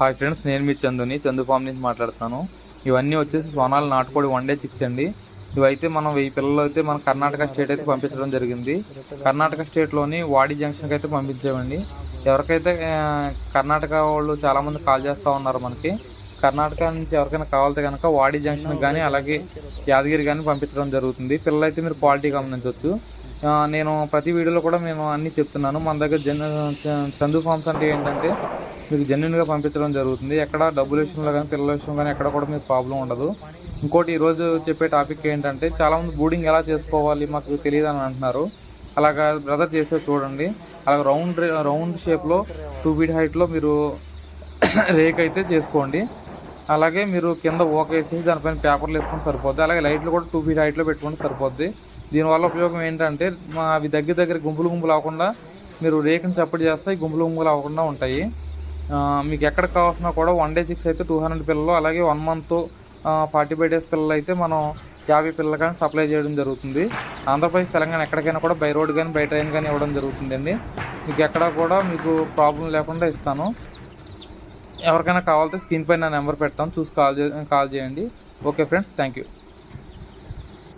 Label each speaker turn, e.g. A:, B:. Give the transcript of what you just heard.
A: Hi friends నేను మీ చందుని. Chandu form నుంచి మాట్లాడుతాను. ఇవన్నీ వచ్చేసి సోనాలు నాటుకోడి వన్ డే చిక్స్ అండి. ఇవైతే మనం వెయ్యి పిల్లలు అయితే మన కర్ణాటక స్టేట్ అయితే పంపించడం జరిగింది. కర్ణాటక స్టేట్లోని వాడి జంక్షన్కి అయితే పంపించామండి ఎవరికైతే కర్ణాటక వాళ్ళు చాలామంది కాల్ చేస్తూ ఉన్నారు మనకి కర్ణాటక నుంచి ఎవరికైనా కావాలితే కనుక వాడి జంక్షన్ కానీ అలాగే యాదగిరి కానీ పంపించడం జరుగుతుంది. పిల్లలు అయితే మీరు క్వాలిటీ గమనించవచ్చు నేను ప్రతి వీడియోలో కూడా నేను అన్నీ చెప్తున్నాను. మన దగ్గర జన్ చ- చందు ఫార్మ్స్ అంటే ఏంటంటే మీకు జెన్యున్గా పంపించడం జరుగుతుంది. ఎక్కడ డబ్బుల విషయంలో కానీ పిల్లల విషయంలో కానీ ఎక్కడ కూడా మీకు ప్రాబ్లం ఉండదు. ఇంకోటి ఈరోజు చెప్పే టాపిక్ ఏంటంటే చాలామంది బూడింగ్ ఎలా చేసుకోవాలి మాకు తెలియదు అని అంటున్నారు. అలాగా బ్రదర్ చేసే చూడండి. అలాగ రౌండ్ రౌండ్ షేప్లో టూ ఫీట్ హైట్లో మీరు రేక్ అయితే చేసుకోండి. అలాగే మీరు కింద ఓక దానిపైన పేపర్లు వేసుకుంటే సరిపోద్ది. అలాగే లైట్లు కూడా టూ ఫీట్ హైట్లో పెట్టుకుంటే సరిపోద్ది. దీనివల్ల ఉపయోగం ఏంటంటే మా అవి దగ్గర దగ్గర గుంపులు గుంపులు అవ్వకుండా మీరు రేకుని చప్పటి చేస్తే గుంపులు గుంపులు అవ్వకుండా ఉంటాయి. మీకు ఎక్కడ కావాల్సినా కూడా వన్ డే సిక్స్ అయితే టూ హండ్రెడ్ పిల్లలు అలాగే one month forty five days పిల్లలు అయితే మనం యాభై పిల్లలు కానీ సప్లై చేయడం జరుగుతుంది. ఆంధ్రప్రదేశ్ తెలంగాణ ఎక్కడికైనా కూడా బై రోడ్ కానీ బై ట్రైన్ కానీ ఇవ్వడం జరుగుతుందండి. మీకు ఎక్కడ కూడా మీకు ప్రాబ్లం లేకుండా ఇస్తాను. ఎవరికైనా కావాలంటే స్క్రీన్ పైన నా నెంబర్ పెడతాను. చూసి కాల్ చే కాల్ చేయండి. Okay friends thank you